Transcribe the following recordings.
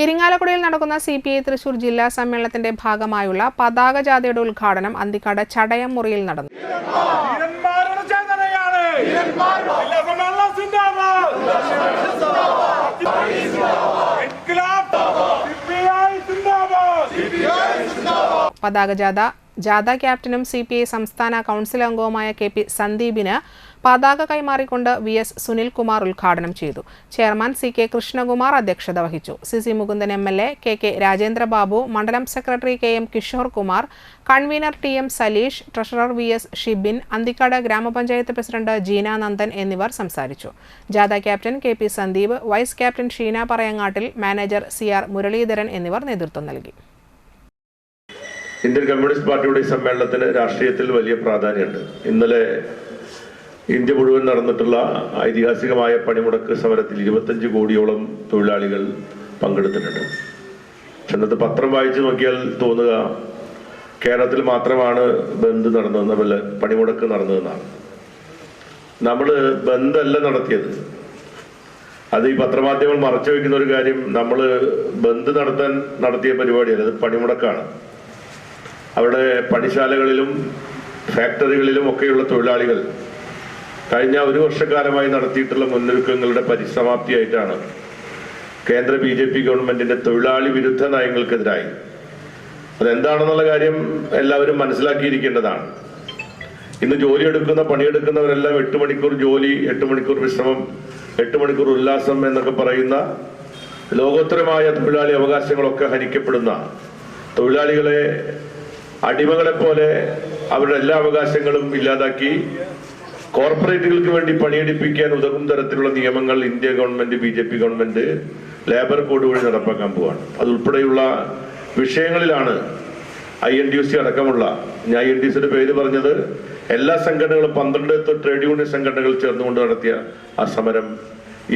ഇരിങ്ങാലക്കുടയിൽ നടക്കുന്ന C P I Thrissur ജില്ലാ സമ്മേളനത്തിന്റെ ഭാഗമായുള്ള പതാക ജാഥയുടെ ഉദ്ഘാടനം അന്തിക്കാട് ചടയം മുറിയിൽ നടന്നു. പതാക ജാഥ. ജാഥ ക്യാപ്റ്റനും സി പി ഐ സംസ്ഥാന കൗൺസിൽ അംഗവുമായ കെ പി സന്ദീപിന് പതാക കൈമാറിക്കൊണ്ട് വി എസ് സുനിൽകുമാർ ഉദ്ഘാടനം ചെയ്തു. ചെയർമാൻ സി കെ കൃഷ്ണകുമാർ അധ്യക്ഷത വഹിച്ചു. C C Mukundan M L A K K Rajendrababu മണ്ഡലം secretary K M Kishore Kumar convener T M Saleesh treasurer V S Shibin Anthikad ഗ്രാമപഞ്ചായത്ത് president Jeena Nandan എന്നിവർ സംസാരിച്ചു. ജാഥ captain K P Sandeep vice captain Sheena Parayangattil manager C R Muraleedharan എന്നിവർ നേതൃത്വം നൽകി. Indian communist പാർട്ടിയുടെ ഈ സമ്മേളനത്തിന് രാഷ്ട്രീയത്തിൽ വലിയ പ്രാധാന്യമുണ്ട്. ഇന്നലെ ഇന്ത്യ മുഴുവൻ നടന്നിട്ടുള്ള ഐതിഹാസികമായ പണിമുടക്ക് സമരത്തിൽ ഇരുപത്തഞ്ച് കോടിയോളം തൊഴിലാളികൾ പങ്കെടുത്തിട്ടുണ്ട്. ഇന്നത്തെ പത്രം വായിച്ചു നോക്കിയാൽ തോന്നുക കേരളത്തിൽ മാത്രമാണ് ബന്ദ് നടന്നതെന്ന വല്ല പണിമുടക്ക് നടന്നതെന്നാണ്. നമ്മൾ ബന്ധല്ല നടത്തിയത്. അത് ഈ പത്രമാധ്യമങ്ങൾ മറച്ചു വയ്ക്കുന്ന ഒരു കാര്യം നമ്മൾ ബന്ദ് നടത്താൻ നടത്തിയ പരിപാടിയല്ല അത് പണിമുടക്കാണ്. അവിടെ പണിശാലകളിലും ഫാക്ടറികളിലും ഒക്കെയുള്ള തൊഴിലാളികൾ കഴിഞ്ഞ ഒരു വർഷക്കാലമായി നടത്തിയിട്ടുള്ള മുന്നൊരുക്കങ്ങളുടെ പരിസമാപ്തിയായിട്ടാണ് കേന്ദ്ര ബി ജെ പി ഗവൺമെന്റിന്റെ തൊഴിലാളി വിരുദ്ധ നയങ്ങൾക്കെതിരായി. അതെന്താണെന്നുള്ള കാര്യം എല്ലാവരും മനസ്സിലാക്കിയിരിക്കേണ്ടതാണ്. ഇന്ന് ജോലി എടുക്കുന്ന പണിയെടുക്കുന്നവരെല്ലാം എട്ട് മണിക്കൂർ ജോലി എട്ട് മണിക്കൂർ വിശ്രമം എട്ട് മണിക്കൂർ ഉല്ലാസം എന്നൊക്കെ പറയുന്ന ലോകോത്തരമായ തൊഴിലാളി അവകാശങ്ങളൊക്കെ ഹനിക്കപ്പെടുന്ന തൊഴിലാളികളെ അടിമകളെ പോലെ അവരുടെ എല്ലാ അവകാശങ്ങളും ഇല്ലാതാക്കി കോർപ്പറേറ്റുകൾക്ക് വേണ്ടി പണിയെടുപ്പിക്കാൻ ഉതകും തരത്തിലുള്ള നിയമങ്ങൾ India government B J P government labour code വഴി നടപ്പാക്കാൻ പോവാണ്. അതുൾപ്പെടെയുള്ള വിഷയങ്ങളിലാണ് ഐ എൻ ഡി സി അടക്കമുള്ള ഞാൻ ഐ എൻ ഡി സിയുടെ പേര് പറഞ്ഞത് എല്ലാ സംഘടനകളും പന്ത്രണ്ട് ട്രേഡ് യൂണിയൻ സംഘടനകൾ ചേർന്നുകൊണ്ട് നടത്തിയ ആ സമരം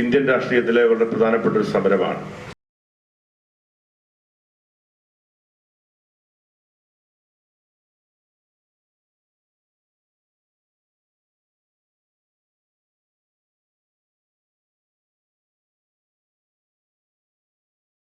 ഇന്ത്യൻ രാഷ്ട്രീയത്തിലെ വളരെ പ്രധാനപ്പെട്ട ഒരു സമരമാണ്.